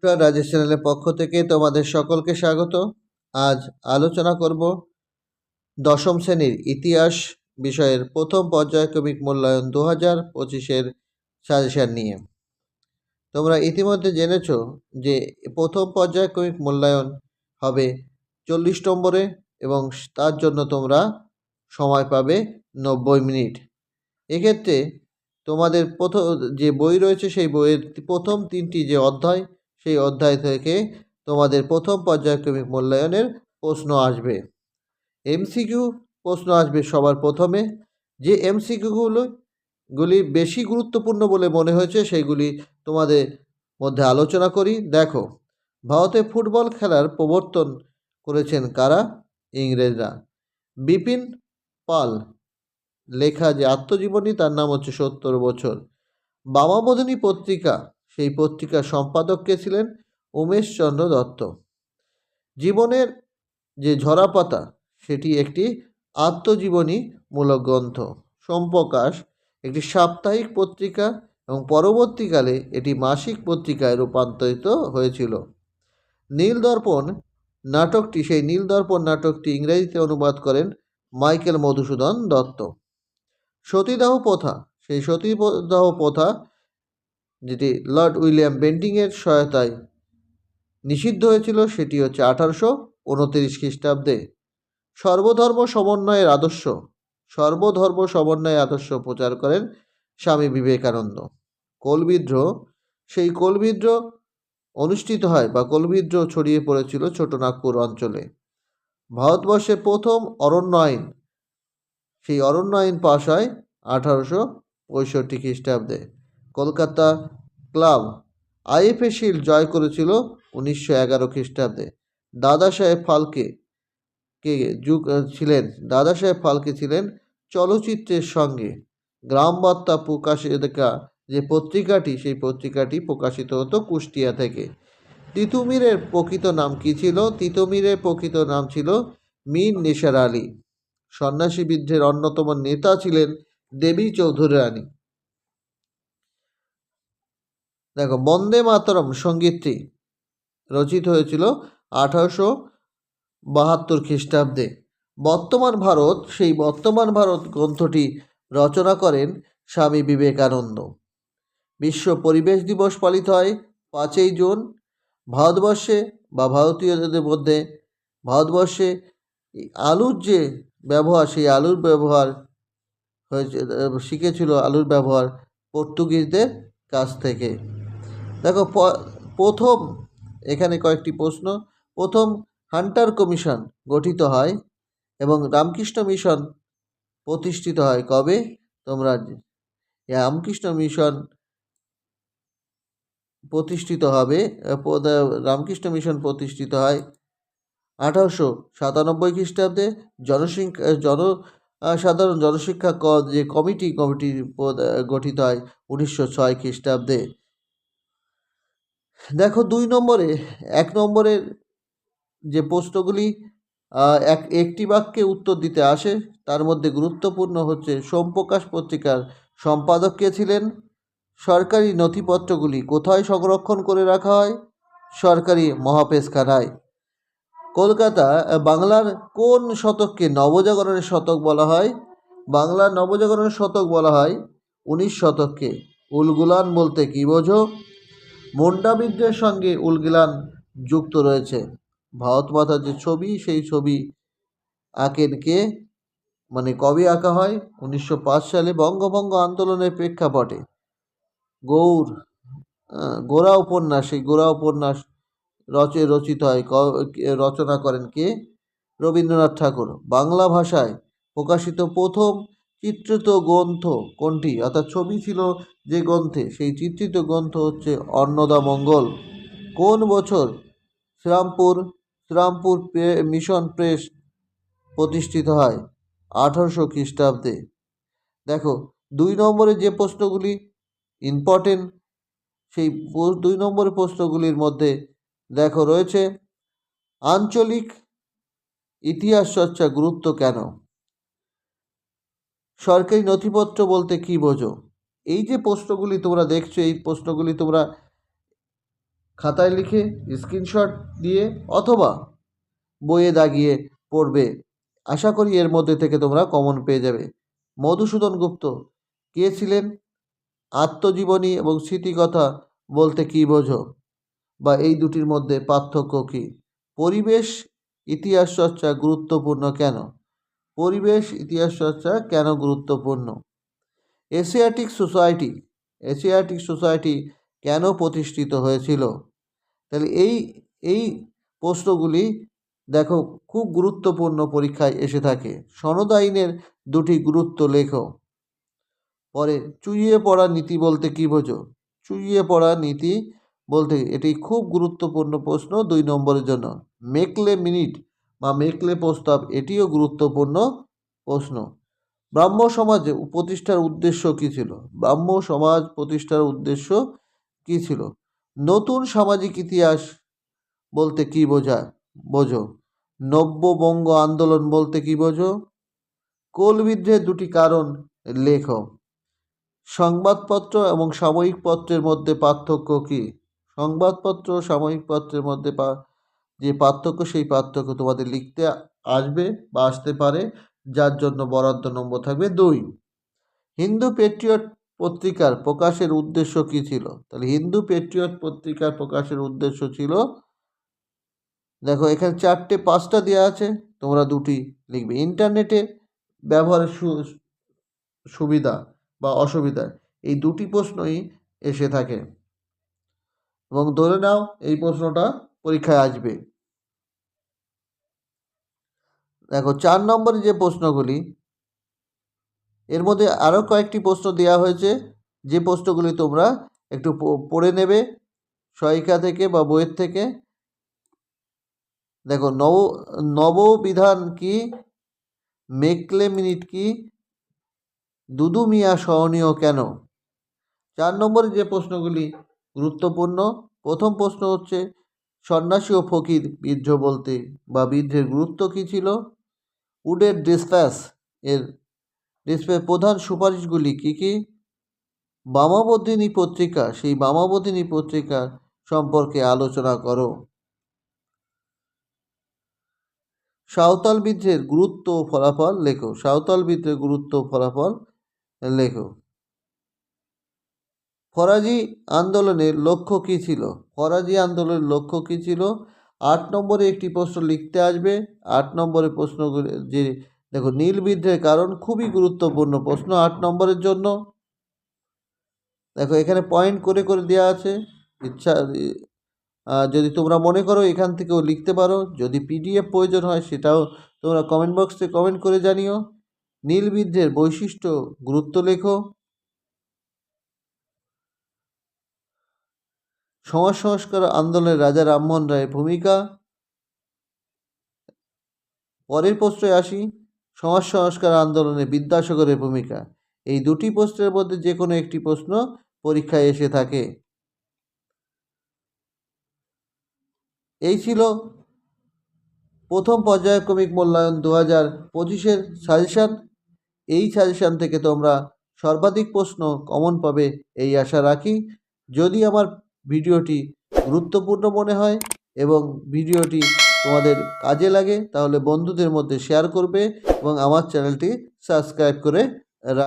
Computer Rajesh চ্যানেলের পক্ষ থেকে তোমাদের সকলকে স্বাগত। আজ আলোচনা করব দশম শ্রেণির ইতিহাস বিষয়ের প্রথম পর্যায়ক্রমিক মূল্যায়ন দু হাজার পঁচিশের সাজেশান নিয়ে। তোমরা ইতিমধ্যে জেনেছ যে প্রথম পর্যায়ক্রমিক মূল্যায়ন হবে চল্লিশ নম্বরে এবং তার জন্য তোমরা সময় পাবে নব্বই মিনিট। এক্ষেত্রে তোমাদের প্রথম যে বই রয়েছে সেই বইয়ের প্রথম তিনটি যে অধ্যায় সেই অধ্যায় থেকে তোমাদের প্রথম পর্যায়ক্রমিক মূল্যায়নের প্রশ্ন আসবে। এমসিকিউ প্রশ্ন আসবে সবার প্রথমে। যে এমসিকিউগুলো, গুলি বেশি গুরুত্বপূর্ণ বলে মনে হয়েছে, সেইগুলি তোমাদের মধ্যে আলোচনা করি। দেখো, ভারতে ফুটবল খেলার প্রবর্তন করেছেন কারা? ইংরেজরা। বিপিন পাল লেখা যে আত্মজীবনী, তার নাম হচ্ছে সত্তর বছর। বামাবোধিনী পত্রিকা সেই পত্রিকার সম্পাদক কে ছিলেন? উমেশচন্দ্র দত্ত। জীবনের যে ঝরাপাতা, সেটি একটি আত্মজীবনীমূলক গ্রন্থ। সোমপ্রকাশ একটি সাপ্তাহিক পত্রিকা এবং পরবর্তীকালে এটি মাসিক পত্রিকায় রূপান্তরিত হয়েছিল। নীলদর্পণ নাটকটি, সেই নীলদর্পণ নাটকটি ইংরেজিতে অনুবাদ করেন মাইকেল মধুসূদন দত্ত। সতীদাহ প্রথা, সেই সতীদাহ প্রথা যেটি লর্ড উইলিয়াম বেন্টিংয়ের সহায়তায় নিষিদ্ধ হয়েছিল, সেটি হচ্ছে আঠারোশো উনতিরিশ খ্রিস্টাব্দে। সর্বধর্ম সমন্বয়ের আদর্শ। সর্বধর্ম সমন্বয়ের আদর্শ প্রচার করেন স্বামী বিবেকানন্দ। কোল বিদ্রোহ, সেই কোল বিদ্রোহ অনুষ্ঠিত হয় বা কোল বিদ্রোহ ছড়িয়ে পড়েছিল ছোটনাগপুর অঞ্চলে। ভারতবর্ষে প্রথম অরণ্য আইন, সেই অরণ্য আইন পাশ হয় আঠারোশো পঁয়ষট্টি খ্রিস্টাব্দে। কলকাতা ক্লাব আইএফএ শিল্ড জয় করেছিল উনিশশো এগারো খ্রিস্টাব্দে। দাদা সাহেব ফালকে কে যুগ ছিলেন, দাদা সাহেব ফালকে ছিলেন চলচ্চিত্রের সঙ্গে। গ্রাম বার্তা প্রকাশিকা, যে পত্রিকাটি, সেই পত্রিকাটি প্রকাশিত হতো কুষ্টিয়া থেকে। তিতুমিরের প্রকৃত নাম কী ছিল? তিতুমিরের প্রকৃত নাম ছিল মীর নিসার আলী। সন্ন্যাসী বিদ্রোহের অন্যতম নেতা ছিলেন দেবী চৌধুরী দেখো, বন্দে মাতরম সঙ্গীতটি রচিত হয়েছিল আঠারোশো বাহাত্তর খ্রিস্টাব্দে। বর্তমান ভারত, সেই বর্তমান ভারত গ্রন্থটি রচনা করেন স্বামী বিবেকানন্দ। বিশ্ব পরিবেশ দিবস পালিত হয় পাঁচই জুন। ভারতবর্ষে বা ভারতীয়দের মধ্যে ভারতবর্ষে আলুর যে ব্যবহার, সেই আলুর ব্যবহার হয়েছে, শিখেছিল আলুর ব্যবহার পর্তুগিজদের কাছ থেকে। দেখো প্রথম এখানে কয়েকটি প্রশ্ন। প্রথম, হান্টার কমিশন গঠিত হয় এবং রামকৃষ্ণ মিশন প্রতিষ্ঠিত হয় কবে? তোমরা রামকৃষ্ণ মিশন প্রতিষ্ঠিত হবে রামকৃষ্ণ মিশন প্রতিষ্ঠিত হয় আঠারোশো সাতানব্বই খ্রিস্টাব্দে। জনসংখ্যা জন সাধারণ জনশিক্ষা যে কমিটি কমিটি গঠিত হয় উনিশশো ছয় খ্রিস্টাব্দে। দেখো দুই নম্বরে, এক নম্বরের যে প্রশ্নগুলি এক, একটি বাক্যে উত্তর দিতে আসে, তার মধ্যে গুরুত্বপূর্ণ হচ্ছে সোমপ্রকাশ পত্রিকার সম্পাদক কে ছিলেন? সরকারি নথিপত্রগুলি কোথায় সংরক্ষণ করে রাখা হয়? সরকারি মহাপেশখানায়। কলকাতা বাংলার কোন শতককে নবজাগরণের শতক বলা হয়? বাংলার নবজাগরণের শতক বলা হয় উনিশ শতককে। উলগুলান বলতে কী বোঝো? মুন্ডা বিদ্রোহের সঙ্গে উলগিলান যুক্ত রয়েছে। ভারত মাতার যে ছবি, সেই ছবি আঁকেন কে? মানে কবে আঁকা হয়? উনিশশো পাঁচ সালে বঙ্গভঙ্গ আন্দোলনের প্রেক্ষাপটে। গৌর গোড়া উপন্যাস, সেই গোড়া উপন্যাস রচে, রচিত হয়। রচনা করেন কে? রবীন্দ্রনাথ ঠাকুর। বাংলা ভাষায় প্রকাশিত প্রথম চিত্রিত গ্রন্থ কোনটি? অর্থাৎ ছবি ছিল যে গ্রন্থে, সেই চিত্রিত গ্রন্থ হচ্ছে অন্নদা মঙ্গল। কোন বছর শ্রীরামপুর শ্রীরামপুর মিশন প্রেস প্রতিষ্ঠিত হয়? আঠারোশো খ্রিস্টাব্দে। দেখো, দুই নম্বরে যে প্রশ্নগুলি ইম্পর্টেন্ট সেই দুই নম্বরের প্রশ্নগুলির মধ্যে দেখো রয়েছে, আঞ্চলিক ইতিহাস চর্চা গুরুত্ব কেন? সরকারি নথিপত্র বলতে কী বোঝো? এই যে প্রশ্নগুলি তোমরা দেখছ, এই প্রশ্নগুলি তোমরা খাতায় লিখে স্ক্রিনশট দিয়ে অথবা বইয়ে দাগিয়ে পড়বে। আশা করি এর মধ্যে থেকে তোমরা কমন পেয়ে যাবে। মধুসূদন গুপ্ত, কে ছিলেন? আত্মজীবনী এবং স্মৃতিকথা বলতে কী বোঝো? বা এই দুটির মধ্যে পার্থক্য কী? পরিবেশ, ইতিহাস চর্চা গুরুত্বপূর্ণ কেন? পরিবেশ, ইতিহাস চর্চা কেন গুরুত্বপূর্ণ? এশিয়াটিক সোসাইটি এশিয়াটিক সোসাইটি কেন প্রতিষ্ঠিত হয়েছিল? তাহলে এই এই প্রশ্নগুলি দেখো খুব গুরুত্বপূর্ণ পরীক্ষায় এসে থাকে। সনদ আইনের দুটি গুরুত্ব লেখো। পরে চুইয়ে পড়া নীতি বলতে কী বোঝো? চুইয়ে পড়া নীতি বলতে এটি খুব গুরুত্বপূর্ণ প্রশ্ন দুই নম্বরের জন্য। মেকলে মিনিট বা মেকলে প্রস্তাব এটিও গুরুত্বপূর্ণ প্রশ্ন। ব্রাহ্ম সমাজে প্রতিষ্ঠার উদ্দেশ্য কী ছিল? ব্রাহ্ম সমাজ প্রতিষ্ঠার উদ্দেশ্য কী ছিল? নতুন সামাজিক ইতিহাস বলতে কী বোঝায়? বোঝো। নব্যবঙ্গ আন্দোলন বলতে কী বোঝো? কোল বিদ্রোহের দুটি কারণ লেখ সংবাদপত্র এবং সাময়িক পত্রের মধ্যে পার্থক্য কী? সংবাদপত্র সাময়িক পত্রের মধ্যে পা যে পার্থক্য সেই পার্থক্য তোমাদের লিখতে আসবে বা আসতে পারে, যার জন্য বরাদ্দ নম্বর থাকবে দুই। হিন্দু পেট্রিয়ট পত্রিকার প্রকাশের উদ্দেশ্য কী ছিল? তাহলে হিন্দু পেট্রিয়ট পত্রিকার প্রকাশের উদ্দেশ্য ছিল, দেখো এখানে চারটে, পাঁচটা দেওয়া আছে, তোমরা দুটি লিখবে। ইন্টারনেটে ব্যবহারের সুবিধা বা অসুবিধা, এই দুটি প্রশ্নই এসে থাকে। এবং ধরে নাও এই প্রশ্নটা পরীক্ষায় আসবে। দেখো, চার নম্বরে যে প্রশ্নগুলি, এর মধ্যে আরও কয়েকটি প্রশ্ন দেওয়া হয়েছে। যে প্রশ্নগুলি তোমরা একটু পড়ে নেবে সহায়িকা থেকে বা বইয়ের থেকে। দেখো, নব, নববিধান কি? মেকলে মিনিট কি? দুদু মিয়া সহনীয় কেন? চার নম্বরে যে প্রশ্নগুলি গুরুত্বপূর্ণ, প্রথম প্রশ্ন হচ্ছে সন্ন্যাসী ও ফকির বিদ্রোহ বলতে বা বিদ্রোহের গুরুত্ব কী ছিল? উডের ডিসপ্যাস এর ডিসপ্যাস প্রধান সুপারিশগুলি কী কী? বামাবধিনী পত্রিকা, সেই বামাবধিনী পত্রিকা সম্পর্কে আলোচনা করো। সাঁওতাল বিদ্রোহের গুরুত্ব ও ফলাফল লেখো। সাঁওতাল বিদ্রোহের গুরুত্ব ও ফলাফল লেখো। ফরাজি আন্দোলনের লক্ষ্য কী ছিল? ফরাজি আন্দোলনের লক্ষ্য কী ছিল? আট নম্বরে একটি প্রশ্ন লিখতে আসবে। আট নম্বরের প্রশ্নগুলি যে, দেখো, নীল বিদ্রোহের কারণ খুবই গুরুত্বপূর্ণ প্রশ্ন আট নম্বরের জন্য। দেখো, এখানে পয়েন্ট করে করে দেওয়া আছে। ইচ্ছা যদি তোমরা মনে করো এখান থেকেও লিখতে পারো। যদি পিডিএফ প্রয়োজন হয় সেটাও তোমরা কমেন্ট বক্সে কমেন্ট করে জানিও। নীল বিদ্রোহের বৈশিষ্ট্য গুরুত্ব লেখো। সমাজ সংস্কার আন্দোলনে রাজা রামমোহন রায়ের ভূমিকা। পরের প্রশ্নে আসি সমাজ সংস্কার আন্দোলনে বিদ্যাসাগরের ভূমিকা। এই দুটি প্রশ্নের মধ্যে যে কোনো একটি প্রশ্ন পরীক্ষায় এসে থাকে। এই ছিল প্রথম পর্যায়ক্রমিক মূল্যায়ন দু হাজার পঁচিশের সাজেশান। এই সাজেশান থেকে তোমরা সর্বাধিক প্রশ্ন কমন পাবে এই আশা রাখি। যদি আমার ভিডিওটি গুরুত্বপূর্ণ মনে হয় এবং ভিডিওটি তোমাদের কাজে লাগে, তাহলে বন্ধুদের মধ্যে শেয়ার করবে এবং আমার চ্যানেলটি সাবস্ক্রাইব করে রাখ